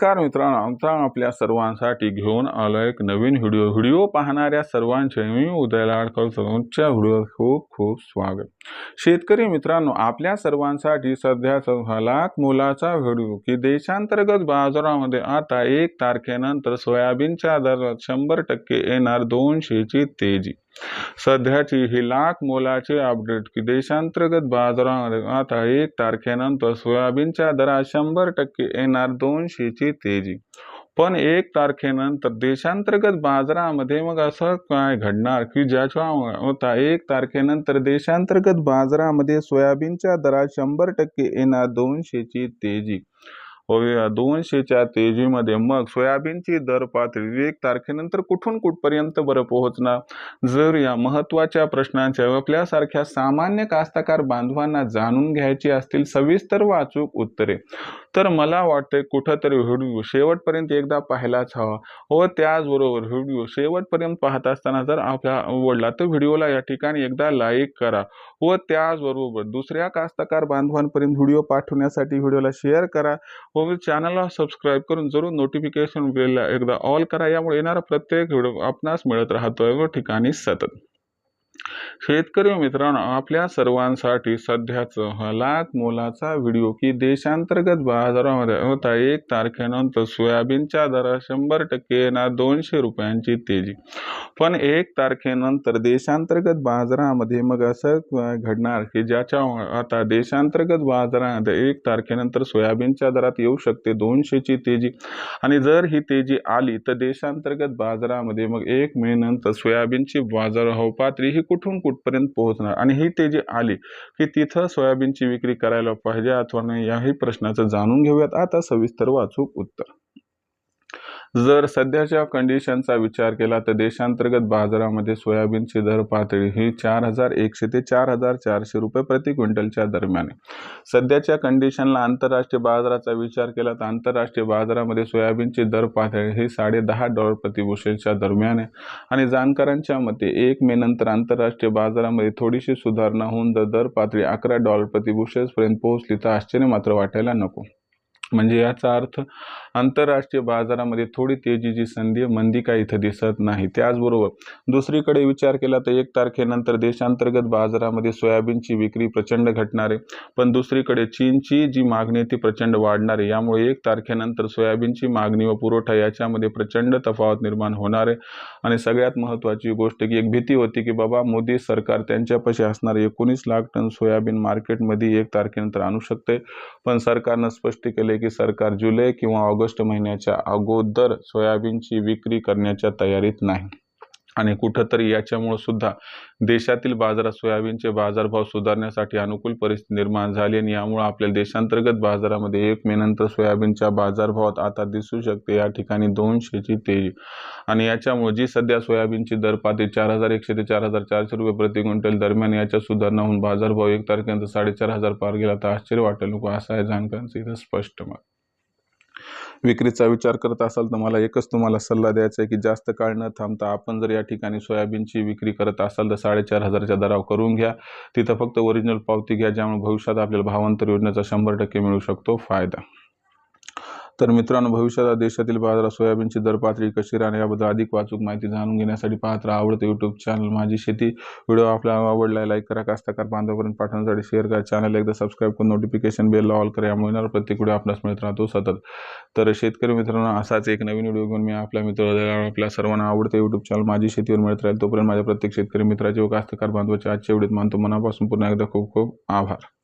नमस्कार मित्रांनो आमचा आपल्या सर्वांसाठी घेऊन आलो एक नवीन व्हिडिओ. व्हिडिओ पाहणाऱ्या सर्वांचे मी उदय लाडकर सर्वांच्या व्हिडिओ खूप खूप स्वागत. शेतकरी मित्रांनो आपल्या सर्वांसाठी सध्याचा लाख मोलाचा व्हिडिओ की देशांतर्गत बाजारामध्ये आता एक तारखेनंतर सोयाबीनच्या दरात शंभर टक्के येणार दोनशेची तेजी. सध्याची ही लाख मोलाची अपडेट की देशांतर्गत बाजारामध्ये आता एक तारखेनंतर सोयाबीनच्या दरात शंभर टक्के येणार दोनशेची तेजी. पण एक तारखेनंतर देशांतर्गत बाजारामध्ये मग असं काय घडणार की ज्याच्यामुळे होता एक तारखेनंतर देशांतर्गत बाजारामध्ये सोयाबीनच्या दरात शंभर टक्के येणार दोनशेची तेजी. होय दोनशेच्या तेजीमध्ये मग सोयाबीनची दर पातळी एक तारखेनंतर कुठून कुठपर्यंत बरं पोहोचणार? जर या महत्त्वाच्या प्रश्नांच्या आपल्यासारख्या सामान्य कास्तकार बांधवांना जाणून घ्यायची असतील सविस्तर वाचूक उत्तरे. तर मला वाटते कुठंतरी व्हिडिओ शेवटपर्यंत एकदा पाहायलाच हवा व त्याचबरोबर व्हिडिओ शेवटपर्यंत पाहत असताना जर आपला आवडला तर व्हिडिओला या ठिकाणी एकदा लाईक करा व त्याचबरोबर दुसऱ्या कास्तकार बांधवांपर्यंत व्हिडिओ पाठवण्यासाठी व्हिडिओला शेअर करा व चॅनलला सबस्क्राईब करून जरूर नोटिफिकेशन बेलला एकदा ऑल करा. यामुळे येणारा प्रत्येक व्हिडिओ आपणास मिळत राहतो व ठिकाणी सतत. शेतकरी मित्रांनो आपल्या सर्वांसाठी सध्याचं हा लाख मोलाचा व्हिडिओ की देशांतर्गत बाजारामध्ये होता. एक तारखेनंतर सोयाबीनच्या दरात शंभर टक्के ना दोनशे रुपयांची तेजी. पण एक तारखेनंतर देशांतर्गत बाजारामध्ये मग असं घडणार की ज्याच्या आता देशांतर्गत बाजारामध्ये एक तारखेनंतर सोयाबीनच्या दरात येऊ शकते दोनशेची तेजी. आणि जर ही तेजी आली तर देशांतर्गत बाजारामध्ये मग एक मे नंतर सोयाबीनची हो पात्री ही कुठून कुठपर्यंत पोहोचणार? आणि ही तेजी आली की तिथं सोयाबीनची विक्री करायला पाहिजे अथवा नाही याही प्रश्नाचं जाणून घेऊयात. आता सविस्तर वाचूक उत्तर. जर सध्याच्या कंडिशनचा विचार केला तर देशांतर्गत बाजारामध्ये सोयाबीनची दर पातळी ही चार हजार एकशे ते चार हजार चारशे रुपये प्रति क्विंटलच्या दरम्यान आहे. सध्याच्या कंडिशनला आंतरराष्ट्रीय बाजाराचा विचार केला तर आंतरराष्ट्रीय बाजारामध्ये सोयाबीनची दर पातळी ही साडे दहा डॉलर प्रतिबुशेलच्या दरम्यान आहे. आणि जाणकारांच्या मते एक मे नंतर आंतरराष्ट्रीय बाजारामध्ये थोडीशी सुधारणा होऊन जर दर पातळी अकरा डॉलर प्रतिबुशेल्सपर्यंत पोहोचली तर आश्चर्य मात्र वाटायला नको. म्हणजे याचा अर्थ आंतरराष्ट्रीय बाजारामध्ये थोडी तेजीची संधी मंदी का इथं दिसत नाही. त्याचबरोबर दुसरीकडे विचार केला तर एक तारखेनंतर देशांतर्गत बाजारामध्ये सोयाबीनची विक्री प्रचंड घटणार आहे. पण दुसरीकडे चीनची जी मागणी ती प्रचंड वाढणार आहे. यामुळे एक तारखेनंतर सोयाबीनची मागणी व पुरवठा याच्यामध्ये प्रचंड तफावत निर्माण होणार आहे. आणि सगळ्यात महत्त्वाची गोष्ट की एक भीती होती की बाबा मोदी सरकार त्यांच्यापाशी असणारे एकोणीस लाख टन सोयाबीन मार्केटमध्ये एक तारखेनंतर आणू शकते पण सरकारनं स्पष्ट केले की सरकार जुलै किंवा ऑगस्ट महिन्याच्या अगोदर सोयाबीनची विक्री करण्याच्या तयारीत नाही. आणि कुठंतरी याच्यामुळं सुद्धा देशातील बाजारात सोयाबीनचे बाजारभाव सुधारण्यासाठी अनुकूल परिस्थिती निर्माण झाली आणि यामुळं आपल्या देशांतर्गत बाजारामध्ये एक मे नंतर सोयाबीनच्या बाजारभावात आता दिसू शकते. या ठिकाणी दोनशेची तेजी आणि याच्यामुळे जी सध्या सोयाबीनची दर पाती चार हजार एकशे ते चार हजार चारशे रुपये प्रति क्विंटल दरम्यान याच्या सुधारणा होऊन बाजारभाव एक तारखेनंतर साडेचार हजार पार गेला. तर आश्चर्य वाटेल नको असं आहे जाणकारांचं इथं स्पष्ट मत. विक्रीचा विचार करत असाल तर मला एकच तुम्हाला सल्ला द्यायचा आहे की जास्त काळ न थांबता आपण जर या ठिकाणी सोयाबीनची विक्री करत असाल तर साडेचार हजारच्या दराव करून घ्या. तिथं फक्त ओरिजिनल पावती घ्या ज्यामुळे भविष्यात आपल्याला भावांतर योजनेचा शंभर टक्के मिळू शकतो फायदा. तर मित्रांनो भविष्यात देशातील बाजारात सोयाबीनची दर पातळी कशी राहणे याबद्दल अधिक वाचूक माहिती जाणून घेण्यासाठी पाहत राहा आवडतं यूट्यूब चॅनल माझी शेती. व्हिडिओ आपल्याला आवडला लाईक करा कास्ताकार बांधवापर्यंत पाठवण्यासाठी शेअर करा. चॅनल एकदा सबस्क्राईब करून नोटिफिकेशन बेल ऑल करा. यामुळे येणारा प्रत्येक व्हिडिओ आपल्यास मिळत राहतो सतत. तर शेतकरी मित्रांनो असाच एक नवीन व्हिडिओ घेऊन मी आपल्या मित्र आपल्या सर्वांना आवडतं यूट्यूब चॅनल माझी शेतीवर मिळत राहील. तोपर्यंत माझ्या प्रत्येक शेतकरी मित्राचे व कास्तकार बांधवाचे आजच्या व्हिडिओत मानतो. मनापासून पुन्हा एकदा खूप खूप आभार.